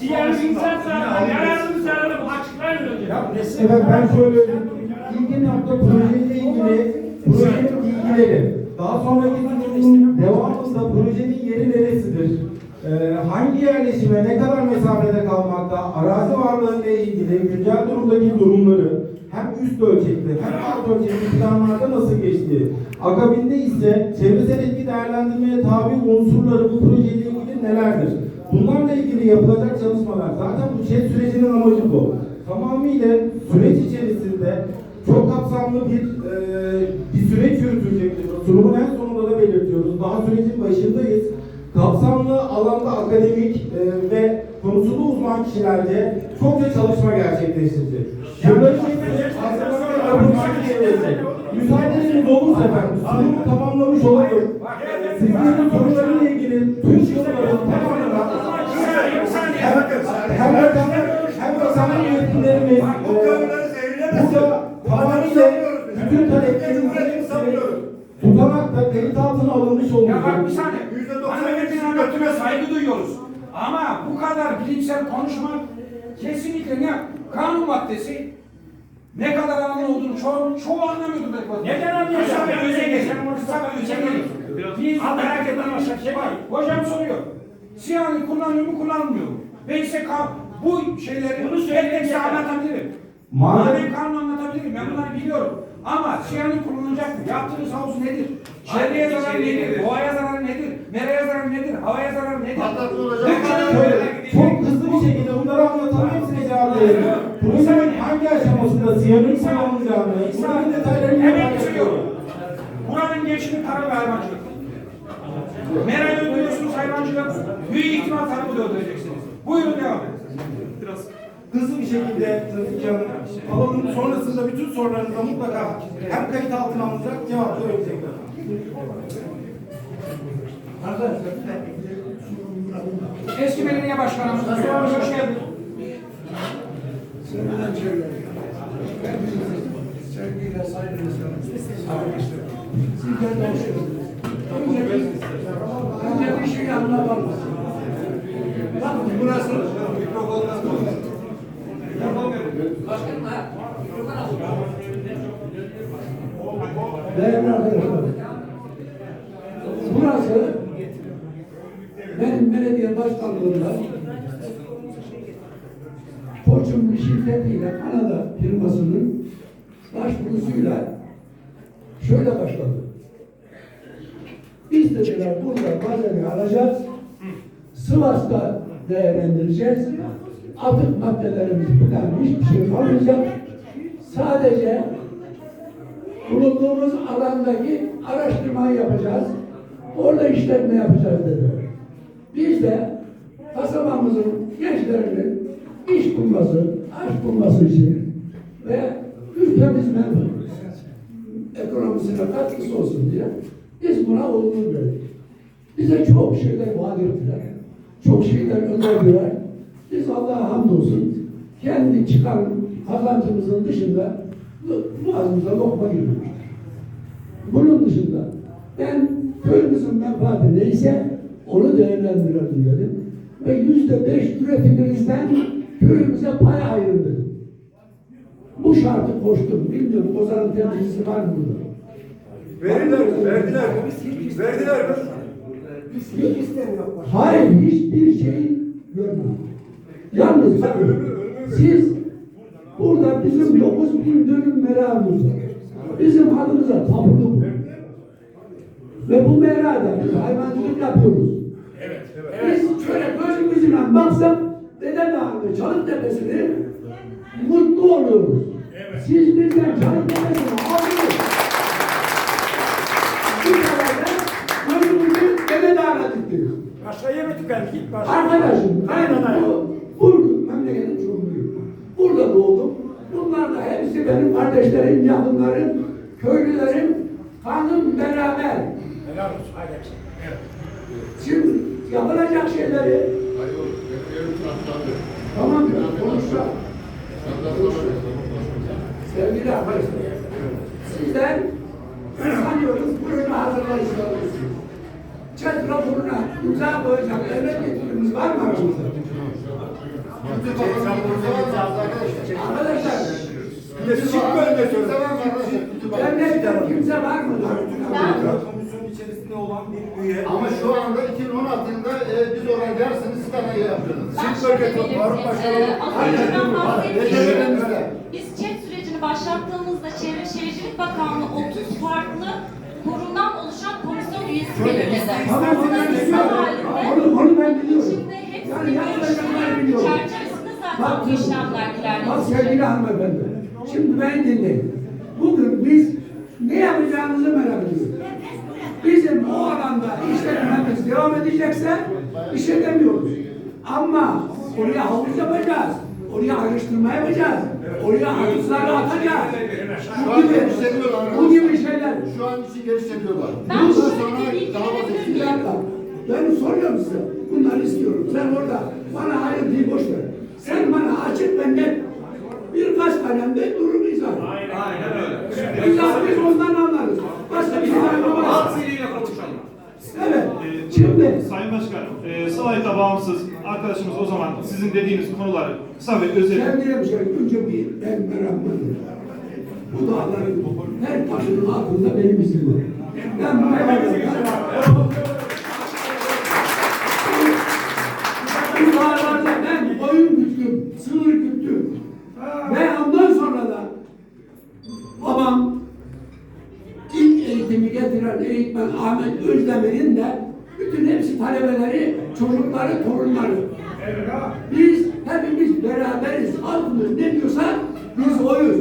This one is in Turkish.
Diğer insan sağlığı, yararlı sağlığı açıklayın önce. Efendim ben şöyle ilgin hafta projeyle ilgili projenin ilgileri, daha sonraki sürecin devamında projenin yeri neresidir? Ee, hangi yerleşime ne kadar mesafede kalmakta, arazi varlığıyla ilgili güncel durumdaki durumları hem üst ölçekli hem alt ölçekli planlarda nasıl geçti? Akabinde ise çevresel etki değerlendirmeye tabi unsurları bu projeyle ilgili nelerdir? Bunlarla ilgili yapılacak çalışmalar zaten bu şey sürecinin amacı bu. Tamamıyla süreç içerisinde çok kapsamlı bir e, bir süreç yürütülecektir. Sunumun en sonunda da belirtiyoruz. Daha sürecin başındayız. Kapsamlı alanda akademik e, ve konusunda uzman kişilerce çokça çalışma gerçekleştirecek. Bunların hepsi hazırlanma ve yapılması gerekecek. Müsaadeniz olursa efendim sunumu tamamlamış olalım. Sizlerin sorularıyla e, zehirlemesin. burada tamamıyla bütün taleplerin tutanakta kayıt altına alınmış Ya bak bir saniye. Hanımefendinin saygı duyuyoruz. Ama bu kadar bilimsel konuşmak kesinlikle ne? Kanun maddesi ne kadar anlamlı olduğunu çoğu, çoğu anlamıyordu belki. Neden anlıyorsun? Öze geçen Mustafa Öze Biz merak ettiğim bir şey var. Hocam soruyor. Siyahını kullanıyor mu kullanmıyor mu? Ben ise bu şeyleri bunu söyleyeyim anlatabilirim. Madem- Madem kanunu anlatabilirim. Ben bunları biliyorum. Ama siyanın kullanılacak mı? Yaptığınız havuz nedir? Çevreye zarar nedir? Doğaya zarar nedir? Nereye zarar nedir? Havaya zarar nedir? Ne kadar Şöyle, çok hızlı bir şekilde bunları anlatalım hepsine cevap verelim. Projenin hangi aşamasında siyanın kullanılacağını, bunların detaylarını Hemen bitiriyorum. Buranın geçimi tarım ve hayvancılık. Meral öldürüyorsunuz hayvancılık. Büyük ihtimal tarımı da öldüreceksiniz. Buyurun devam edin. Hızlı bir şekilde Can'ın alalım. Sonrasında bütün sorularınıza mutlaka hem kayıt altına alınacak cevaplar verecekler. Eski belediye başkanımız. Hoş geldin. Sevgiyle saygıyla. Sizden de hoş geldiniz. Önce bir, şey anlatalım. Bakın burası Değerli arkadaşlar, burası benim belediye başkanlığımda Fortune bir şirketiyle Kanada firmasının başvurusuyla şöyle başladı. Biz dediler burada malzeme alacağız. Sivas'ta değerlendireceğiz. Atık maddelerimiz falan hiçbir şey kalmayacak. Sadece bulunduğumuz alandaki araştırmayı yapacağız. Orada işletme yapacağız dediler. Biz de kasabamızın gençlerinin iş bulması, aş bulması için ve ülkemizin ekonomisine katkısı olsun diye biz buna olumlu verdik. Bize çok şeyler vaat ettiler. Çok şeyler önerdiler. Biz Allah'a hamdolsun kendi çıkan kazancımızın dışında boğazımıza lokma girmemiştir. Bunun dışında ben köyümüzün menfaati neyse onu değerlendirelim dedim. Ve yüzde beş üretimimizden köyümüze pay ayırın dedim. Bu şartı koştum. Bilmiyorum Ozan'ın temsilcisi var mı burada? Verdiler, verdiler. Verdiler? Hayır, hiçbir şey görmedim. Yalnız bakın, siz burada bizim 9 bin dönüm meramımız var. Bizim adımıza tapulu bu. Ve bu merada biz hayvancılık yapıyoruz. Biz şöyle gözümüzle baksak Dede Dağı'nı, Çalık Tepesi'ni mutlu oluyoruz. Siz bizden Çalık Tepesi'ni alıyorsunuz. Bir sefer de gözümüzü Dede Dağı'na diktiniz. Başka yere tükendik. Arkadaşım ben bu, bu memleketin çocuğuyum. Burada doğdum. Bunlar da hepsi benim kardeşlerim, yakınlarım, köylülerim, kanım beraber. Helal olsun. Haydi. Evet. Şimdi yapılacak şeyleri tamam mı? Konuşacağım. Sevgili arkadaşlar, sizden sanıyoruz proje hazırlayışlarınız. Çet raporuna imza koyacak devlet yetkilimiz var mı aramızda? Arkadaşlar çıkmayın ne söylüyor? Devlette kimse var mı? Komisyon içerisinde olan bir üye. Ama şu anda 2016'da e, biz oraya derseniz siz de yapıyorsunuz. Siz bölge Başkanım. Geçelim gibi bize. biz çet sürecini başlattığımızda Çevre Şehircilik Bakanlığı 30 farklı üyesi belirledi. Onu Onu, ben biliyorum. içinde hepsi Yani çerçevesinde zaten Bak, bu işlemler Bak ilerledi. sevgili hanımefendi. Şimdi ben dinleyin. Bugün biz ne yapacağımızı merak ediyoruz. Bizim o alanda işletmemiz devam edecekse bir şey demiyoruz. Ama oraya havuz yapacağız. Oraya araştırma yapacağız. Oraya havuzları atacağız. Şu Bu an gibi, geliştiriyorlar. bu gibi şeyler. Şu an işi geliştiriyorlar. Ben Bundan sonra daha fazla dakika. Ben soruyorum size. Bunları istiyorum. Sen orada bana Sayın Başkanım, e, Salayt'a bağımsız arkadaşımız o zaman sizin dediğiniz konuları kısa ve özel Sevgili hemşehrim, önce bir ben meraklandım. Bu dağların her taşının altında benim izim var. Ben bu Bu dağlarda ben koyun güttüm, sığır güttüm. Ve ondan sonra da babam ilk eğitimi getiren eğitmen Ahmet Özdemir'in de bütün hepsi talebeleri, çocukları, torunları. Biz hepimiz beraberiz. Halkımız ne diyorsa biz oyuz.